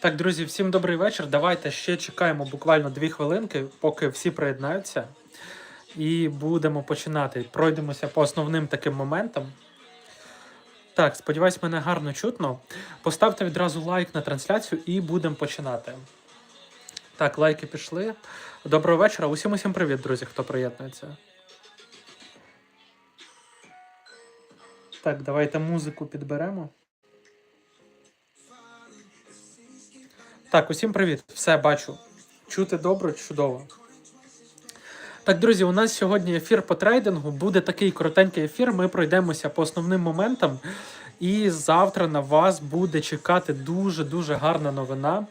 Так, друзі, всім добрий вечір. Давайте ще чекаємо буквально дві хвилинки, поки всі приєднаються. І будемо починати. Пройдемося по основним таким моментам. Так, сподіваюсь, мене гарно чутно. Поставте відразу лайк на трансляцію і будемо починати. Так, лайки пішли. Доброго вечора. Усім усім привіт, друзі, хто приєднується. Так, давайте музику підберемо. Так, усім привіт. Все бачу. Чути добре, чудово. Так, друзі, у нас сьогодні ефір по трейдингу. Буде такий коротенький ефір. Ми пройдемося по основним моментам. І завтра на вас буде чекати дуже-дуже гарна новина.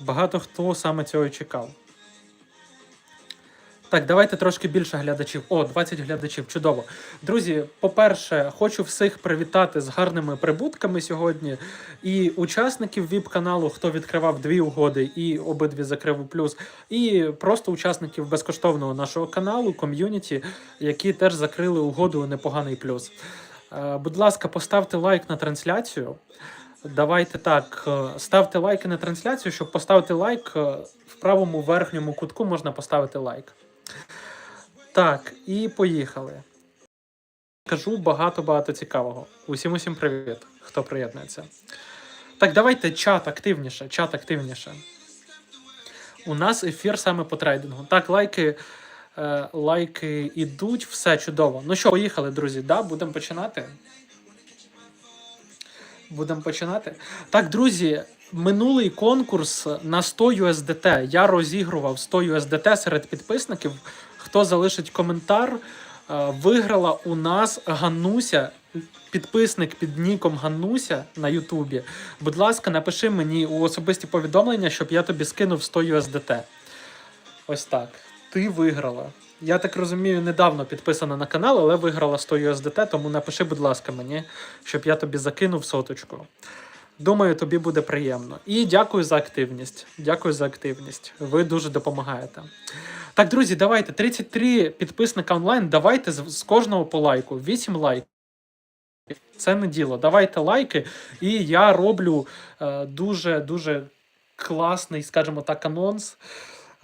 Багато хто саме цього чекав. Так, давайте трошки більше глядачів. О, 20 глядачів. Чудово. Друзі, по-перше, хочу всіх привітати з гарними прибутками сьогодні. І учасників ВІП-каналу, хто відкривав дві угоди і обидві закрив у плюс, і просто учасників безкоштовного нашого каналу, ком'юніті, які теж закрили угоду у непоганий плюс. Е, Будь ласка, поставте лайк на трансляцію. Давайте так, е, ставте лайки на трансляцію, щоб поставити лайк е, в правому верхньому кутку можна поставити лайк. Так, і поїхали. Кажу багато-багато цікавого. Усім усім привіт, хто приєднується. Так, давайте чат активніше, чат активніше. У нас ефір саме по трейдингу. Так, лайки, е, лайки ідуть, все чудово. Ну що, поїхали, друзі. Да, будемо починати. Будемо починати. Так, друзі, минулий конкурс на 100 USDT. Я розігрував 100 USDT серед підписників. Хто залишить коментар, е, виграла у нас Ганнуся, підписник під ніком Ганнуся на Ютубі. Будь ласка, напиши мені у особисті повідомлення, щоб я тобі скинув 100 USDT. Ось так. Ти виграла. Я так розумію, недавно підписана на канал, але виграла 100 USDT, тому напиши, будь ласка, мені, щоб я тобі закинув соточку. Думаю, тобі буде приємно. І дякую за активність. Дякую за активність. Ви дуже допомагаєте. Так, друзі, давайте 33 підписника онлайн. Давайте з, кожного по лайку. 8 лайків. Це не діло. Давайте лайки. І я роблю е, дуже дуже класний, скажімо так, анонс.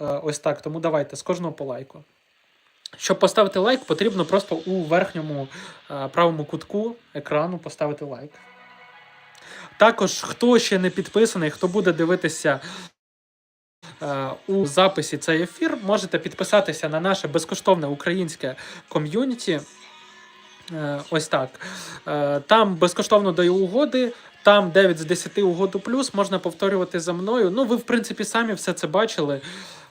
Е, ось так. Тому давайте з кожного по лайку. Щоб поставити лайк, потрібно просто у верхньому е, правому кутку екрану поставити лайк. Також, хто ще не підписаний, хто буде дивитися е, у записі цей ефір, можете підписатися на наше безкоштовне українське ком'юніті. Е, ось так. Там безкоштовно даю угоди. Там 9 з 10 угоду плюс можна повторювати за мною. Ну, ви, в принципі, самі все це бачили.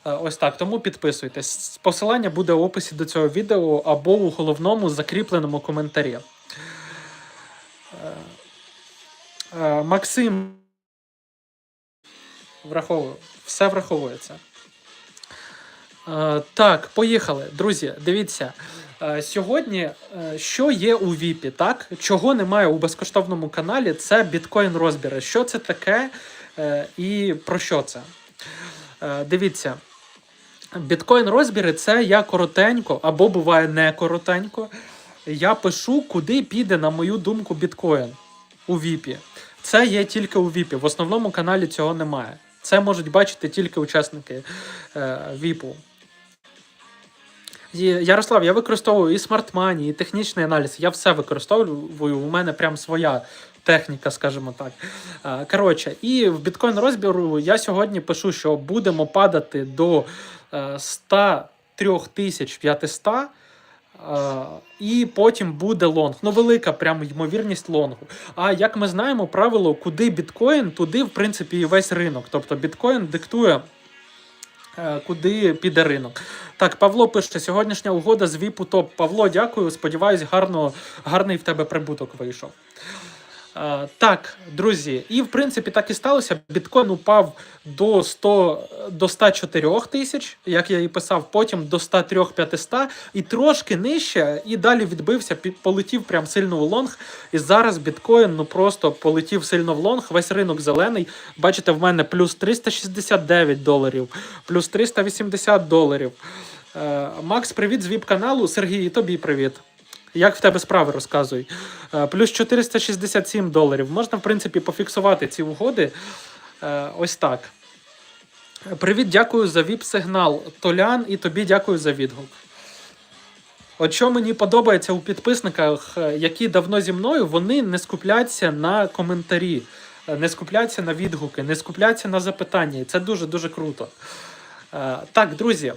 Е, Ось так. Тому підписуйтесь. Посилання буде в описі до цього відео або у головному закріпленому коментарі. Е, е, Максим. Враховую. Все враховується. Так, поїхали. Друзі, дивіться. Сьогодні, що є у ВІПі, так? Чого немає у безкоштовному каналі, це біткоін розбіри. Що це таке і про що це? Дивіться. Біткоін розбіри це я коротенько, або буває не коротенько. Я пишу, куди піде, на мою думку, біткоін у ВІПі. Це є тільки у ВІПі. В основному каналі цього немає. Це можуть бачити тільки учасники е, ВІПу. Ярослав, я використовую і смарт-мані, і технічний аналіз. Я все використовую. У мене прям своя техніка, скажімо так. Е, Коротше, і в біткоін розбіру я сьогодні пишу, що будемо падати до 103 500. е, І потім буде лонг. Ну, велика прям ймовірність лонгу. А як ми знаємо, правило, куди біткоін, туди, в принципі, і весь ринок. Тобто біткоін диктує е, куди піде ринок. Так, Павло пише: сьогоднішня угода з Віпу топ. Павло, дякую. Сподіваюсь, гарно, гарний в тебе прибуток вийшов. Е, Так, друзі, і в принципі так і сталося. Біткоін упав до 100, до 104 тисяч, як я і писав, потім до 103 500 і трошки нижче, і далі відбився, полетів прям сильно в лонг. І зараз біткоін ну просто полетів сильно в лонг. Весь ринок зелений. Бачите, в мене плюс 369 доларів, плюс 380 доларів. Е, Макс, привіт з віп-каналу. Сергій, і тобі привіт. Як в тебе справи розказуй? Е, Плюс 467 доларів. Можна, в принципі, пофіксувати ці угоди. Е, ось так. Привіт, дякую за віп-сигнал. Толян, і тобі дякую за відгук. От що мені подобається у підписниках, е, які давно зі мною, вони не скупляться на коментарі, не скупляться на відгуки, не скупляться на запитання. І це дуже-дуже круто. Так, друзі,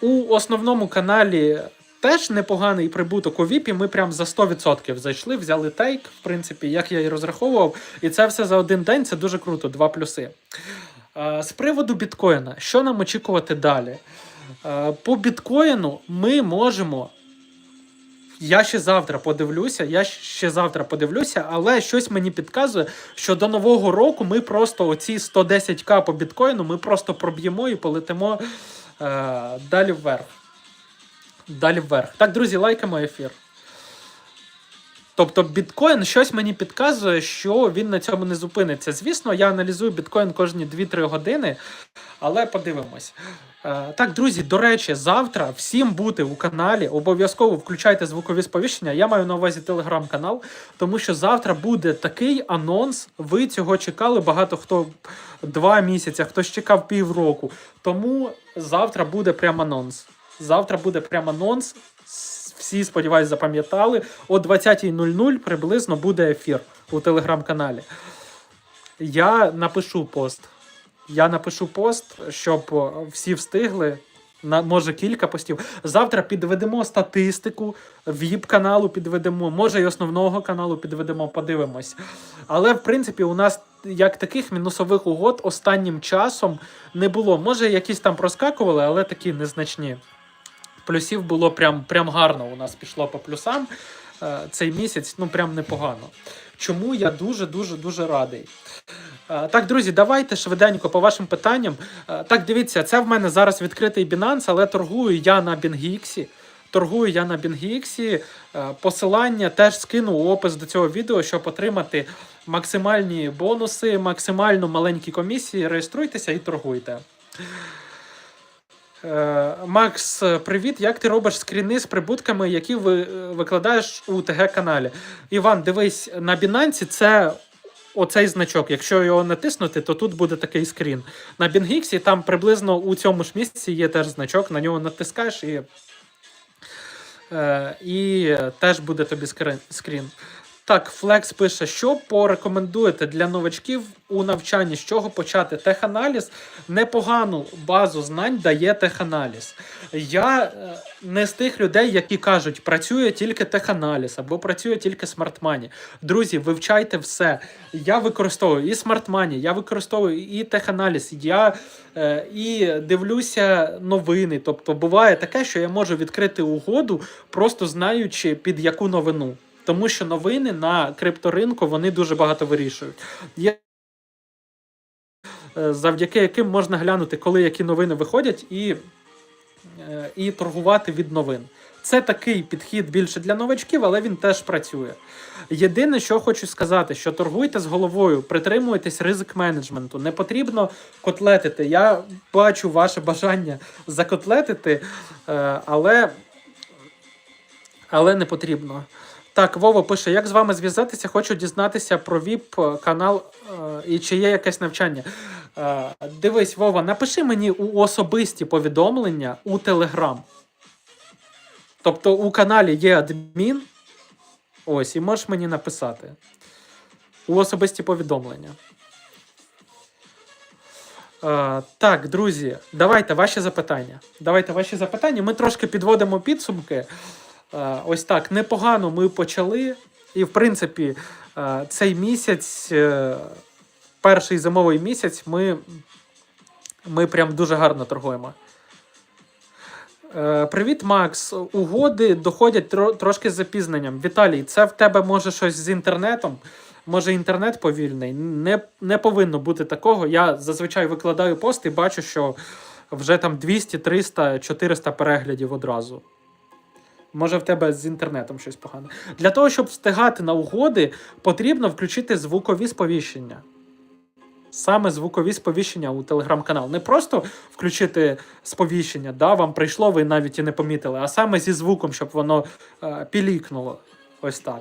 у основному каналі теж непоганий прибуток у Віпі. Ми прям за 100% зайшли, взяли тейк, в принципі, як я і розраховував. І це все за один день, це дуже круто, два плюси. З приводу біткоїна, що нам очікувати далі? По біткоїну ми можемо. Я ще завтра подивлюся, я ще завтра подивлюся, але щось мені підказує, що до нового року ми просто оці 110к по біткоїну ми просто проб'ємо і полетимо е, далі вверх. Далі вверх. Так, друзі, лайкаємо ефір. Тобто біткоін щось мені підказує, що він на цьому не зупиниться. Звісно, я аналізую біткоін кожні 2-3 години, але подивимось. Е, Так, друзі, до речі, завтра всім бути у каналі. Обов'язково включайте звукові сповіщення. Я маю на увазі телеграм-канал, тому що завтра буде такий анонс. Ви цього чекали. Багато хто два місяці, хтось чекав півроку. Тому завтра буде прям анонс. Завтра буде прям анонс. Всі, сподіваюсь, запам'ятали. О 20.00 приблизно буде ефір у телеграм-каналі. Я напишу пост. Я напишу пост, щоб всі встигли. На може кілька постів. Завтра підведемо статистику віп каналу підведемо, може і основного каналу підведемо, подивимось. Але в принципі у нас як таких мінусових угод останнім часом не було. Може, якісь там проскакували, але такі незначні. Плюсів було прям, прям гарно. У нас пішло по плюсам е, цей місяць, ну прям непогано. Чому я дуже дуже дуже радий. Е, Так, друзі, давайте швиденько по вашим питанням. Е, Так, дивіться, це в мене зараз відкритий Binance, але торгую я на BingX. Торгую я на BingX. Посилання теж скину у опис до цього відео, щоб отримати максимальні бонуси, максимально маленькі комісії. Реєструйтеся і торгуйте. Е, Макс, привіт. Як ти робиш скріни з прибутками, які ви е, викладаєш у ТГ-каналі? Іван, дивись, на Binance це оцей значок. Якщо його натиснути, то тут буде такий скрін. На BingX там приблизно у цьому ж місці є теж значок, на нього натискаєш і, е, і теж буде тобі скрін. Так, Флекс пише, що порекомендуєте для новачків у навчанні, з чого почати? Теханаліз непогану базу знань дає теханаліз. Я е, не з тих людей, які кажуть, працює тільки теханаліз або працює тільки смартмані. Друзі, вивчайте все. Я використовую і смартмані, я використовую і теханаліз, я е, і дивлюся новини. Тобто буває таке, що я можу відкрити угоду, просто знаючи під яку новину. Тому що новини на крипторинку вони дуже багато вирішують. Є е, завдяки яким можна глянути, коли які новини виходять, і, е, і торгувати від новин. Це такий підхід більше для новачків, але він теж працює. Єдине, що хочу сказати, що торгуйте з головою, притримуйтесь ризик менеджменту. Не потрібно котлетити. Я бачу ваше бажання закотлетити, е, але, але не потрібно. Так, Вова пише, як з вами зв'язатися? Хочу дізнатися про ВІП канал е, і чи є якесь навчання. Е, дивись, Вова, напиши мені у особисті повідомлення у Телеграм. Тобто у каналі є адмін. Ось, і можеш мені написати. У особисті повідомлення. Е, так, друзі, давайте ваші запитання. Давайте ваші запитання. Ми трошки підводимо підсумки. Е, Ось так, непогано ми почали. І, в принципі, е, цей місяць, е, перший зимовий місяць, ми, ми прям дуже гарно торгуємо. Привіт, Макс. Угоди доходять трошки з запізненням. Віталій, це в тебе може щось з інтернетом? Може, інтернет повільний? Не, не повинно бути такого. Я зазвичай викладаю пост і бачу, що вже там 200, 300, 400 переглядів одразу. Може, в тебе з інтернетом щось погане. Для того, щоб встигати на угоди, потрібно включити звукові сповіщення. Саме звукові сповіщення у телеграм-канал. Не просто включити сповіщення, да, вам прийшло, ви навіть і не помітили, а саме зі звуком, щоб воно е, пілікнуло. Ось так.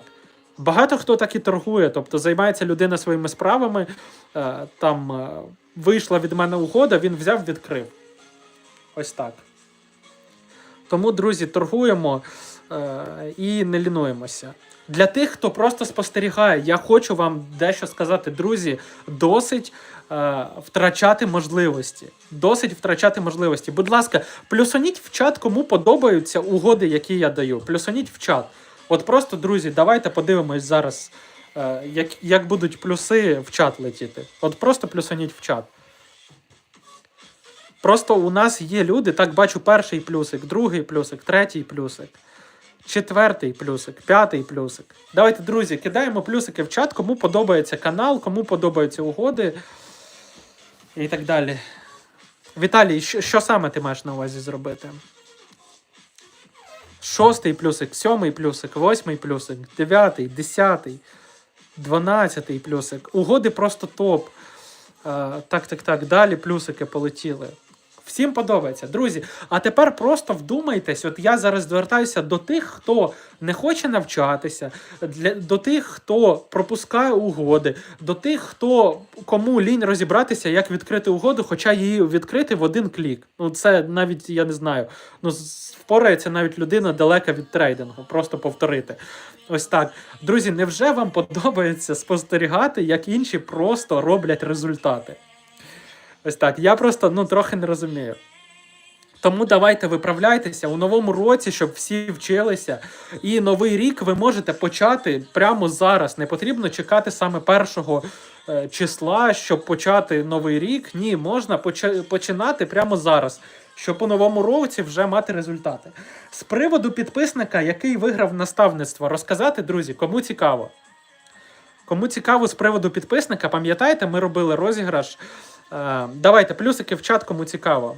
Багато хто так і торгує, тобто займається людина своїми справами. е, Там е, вийшла від мене угода, він взяв, відкрив. Ось так. Тому, друзі, торгуємо е, і не лінуємося. Для тих, хто просто спостерігає, я хочу вам дещо сказати, друзі, досить е, втрачати можливості. Досить втрачати можливості. Будь ласка, плюсоніть в чат, кому подобаються угоди, які я даю. Плюсоніть в чат. От просто, друзі, давайте подивимось зараз, е, як, як будуть плюси в чат летіти. От просто плюсоніть в чат. Просто у нас є люди, так бачу, перший плюсик, другий плюсик, третій плюсик, четвертий плюсик, п'ятий плюсик. Давайте, друзі, кидаємо плюсики в чат, кому подобається канал, кому подобаються угоди і так далі. Віталій, що, що саме ти маєш на увазі зробити? Шостий плюсик, сьомий плюсик, восьмий плюсик, дев'ятий, десятий, дванадцятий плюсик. Угоди просто топ. Е, так, так, так. Далі плюсики полетіли. Всім подобається. Друзі, а тепер просто вдумайтесь, от я зараз звертаюся до тих, хто не хоче навчатися, для, до тих, хто пропускає угоди, до тих, хто кому лінь розібратися, як відкрити угоду, хоча її відкрити в один клік. Ну, це навіть я не знаю. Ну, впорається навіть людина далека від трейдингу, просто повторити. Ось так. Друзі, невже вам подобається спостерігати, як інші просто роблять результати? Ось так. Я просто ну, трохи не розумію. Тому давайте виправляйтеся у новому році, щоб всі вчилися. І новий рік ви можете почати прямо зараз. Не потрібно чекати саме першого е, числа, щоб почати новий рік. Ні, можна починати прямо зараз, щоб у новому році вже мати результати. З приводу підписника, який виграв наставництво, розказати, друзі, кому цікаво. Кому цікаво з приводу підписника, пам'ятаєте, ми робили розіграш. Е, давайте плюсики в чат, кому цікаво.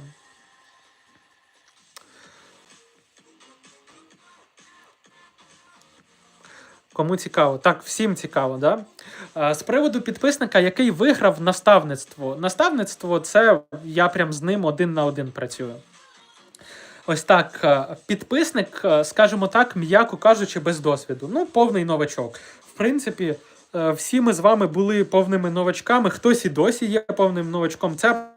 Кому цікаво? Так, всім цікаво, да? Е, З приводу підписника, який виграв наставництво. Наставництво це я прям з ним один на один працюю. Ось так. е, Підписник, скажімо так, м'яко кажучи, без досвіду. Ну, повний новачок. В принципі, всі ми з вами були повними новачками. Хтось і досі є повним новачком. Це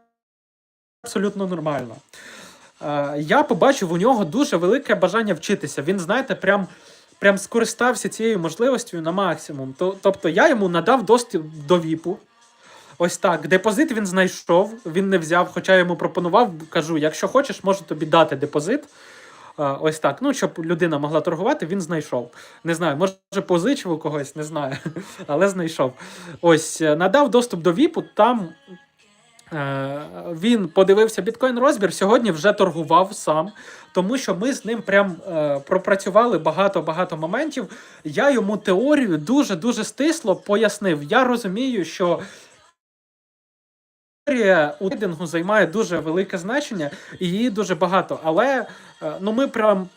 абсолютно нормально. Е, Я побачив у нього дуже велике бажання вчитися. Він, знаєте, прям, прям скористався цією можливістю на максимум. Тобто я йому надав доступ до ВІПу. Ось так. Депозит він знайшов, він не взяв, хоча я йому пропонував, кажу, якщо хочеш, можу тобі дати депозит. Ось так. Ну, щоб людина могла торгувати, він знайшов. Не знаю, може позичив у когось, не знаю, але знайшов. Ось, е, надав доступ до ВІПу, там Е, Він подивився біткоін розбір, сьогодні вже торгував сам, тому що ми з ним прям е, пропрацювали багато-багато моментів. Я йому теорію дуже-дуже стисло пояснив. Я розумію, що теорія у трейдингу займає дуже велике значення і її дуже багато. Але е, ну, ми прям.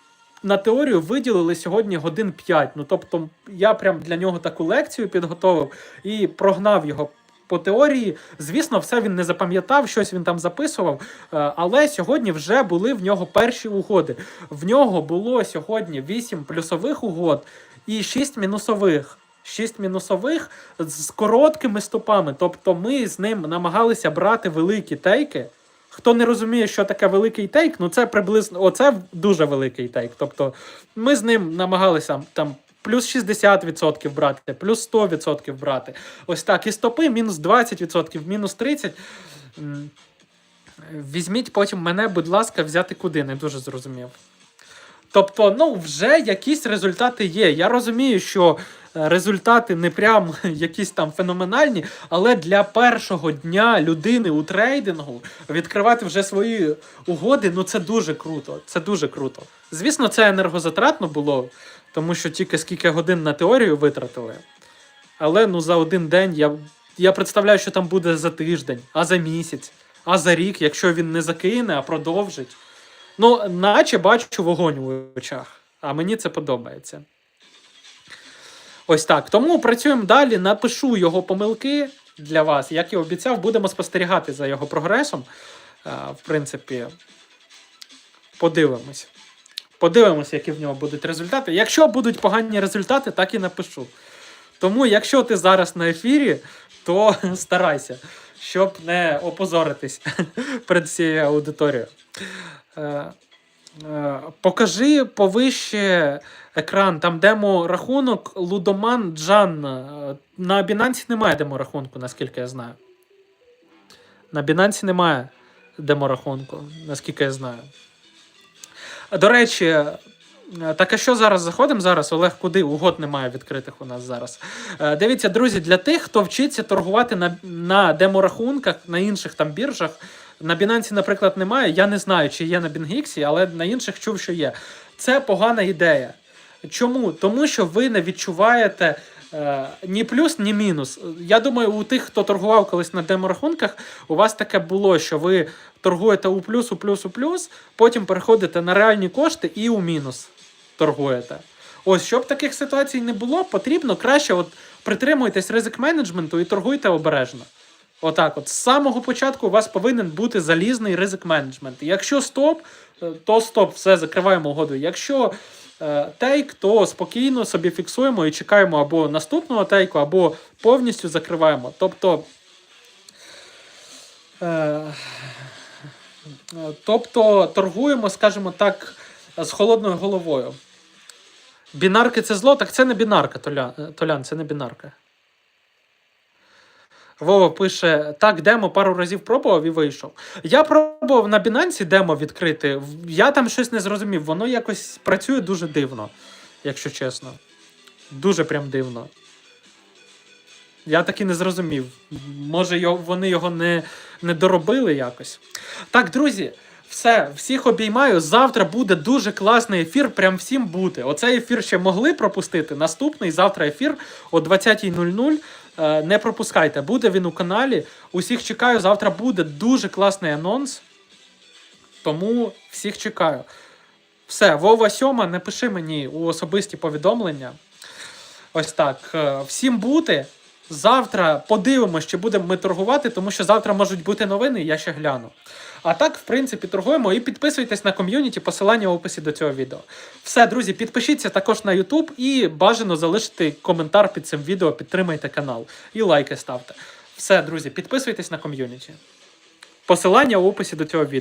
На теорію виділили сьогодні годин 5. Ну тобто, я прям для нього таку лекцію підготовив і прогнав його по теорії. Звісно, все він не запам'ятав, щось він там записував. е, Але сьогодні вже були в нього перші угоди. В нього було сьогодні 8 плюсових угод і 6 мінусових. 6 мінусових з короткими стопами. Тобто ми з ним намагалися брати великі тейки. Хто не розуміє, що таке великий тейк, ну це приблизно оце дуже великий тейк. Тобто ми з ним намагалися там плюс 60% брати, плюс 100% брати. Ось так. І стопи мінус 20%, мінус 30%. Візьміть потім мене, будь ласка, взяти куди, не дуже зрозумів. Тобто, ну, вже якісь результати є. Я розумію, що результати не прям якісь там феноменальні, але для першого дня людини у трейдингу відкривати вже свої угоди, ну це дуже круто. Це дуже круто. Звісно, це енергозатратно було, тому що тільки скільки годин на теорію витратили. Але ну за один день я, я представляю, що там буде за тиждень, а за місяць, а за рік, якщо він не закине, а продовжить. Ну, наче бачу вогонь у очах, а мені це подобається. Ось так. Тому працюємо далі. Напишу його помилки для вас. Як і обіцяв, будемо спостерігати за його прогресом. Е, В принципі, подивимось. Подивимося, які в нього будуть результати. Якщо будуть погані результати, так і напишу. Тому, якщо ти зараз на ефірі, то старайся, щоб не опозоритись перед всією аудиторією. Е, е, Покажи повище екран, там демо рахунок Лудоман Джан. Е, На Binance немає демо рахунку, наскільки я знаю. На Binance немає демо рахунку, наскільки я знаю. До речі, е, так а що зараз заходимо? Зараз Олег, куди? Угод немає відкритих у нас зараз. Е, Дивіться, друзі, для тих, хто вчиться торгувати на, на деморахунках, на інших там біржах. На Binance, наприклад, немає. Я не знаю, чи є на BingX, але на інших чув, що є. Це погана ідея. Чому? Тому що ви не відчуваєте е, ні плюс, ні мінус. Я думаю, у тих, хто торгував колись на деморахунках, у вас таке було, що ви торгуєте у плюс, у плюс, у плюс, потім переходите на реальні кошти і у мінус торгуєте. Ось, щоб таких ситуацій не було, потрібно краще от притримуйтесь ризик менеджменту і торгуйте обережно. Отак, от з самого початку у вас повинен бути залізний ризик менеджмент. Якщо стоп, е, то стоп, все закриваємо угоду. Якщо тейк, то спокійно собі фіксуємо і чекаємо або наступного тейку, або повністю закриваємо. Тобто. Е, е, тобто торгуємо, скажімо так, з холодною головою. Бінарки це зло, так це не бінарка, е, Толян, це не бінарка. Вова пише: так, демо пару разів пробував і вийшов. Я пробував на Binance демо відкрити. Я там щось не зрозумів. Воно якось працює дуже дивно, якщо чесно. Дуже прям дивно. Я так і не зрозумів. Може, вони його не, не доробили якось. Так, друзі, все, всіх обіймаю. Завтра буде дуже класний ефір. Прям всім бути. Оцей ефір ще могли пропустити. Наступний завтра ефір о 20.00. Е, Не пропускайте, буде він у каналі. Усіх чекаю. Завтра буде дуже класний анонс. Тому всіх чекаю. Все, Вова Сьома, напиши мені у особисті повідомлення. Ось так. Е, Всім бути. Завтра подивимося, чи будемо ми торгувати, тому що завтра можуть бути новини, я ще гляну. А так, в принципі, торгуємо і підписуйтесь на ком'юніті, посилання в описі до цього відео. Все, друзі, підпишіться також на YouTube і бажано залишити коментар під цим відео, підтримайте канал і лайки ставте. Все, друзі, підписуйтесь на ком'юніті. Посилання в описі до цього відео.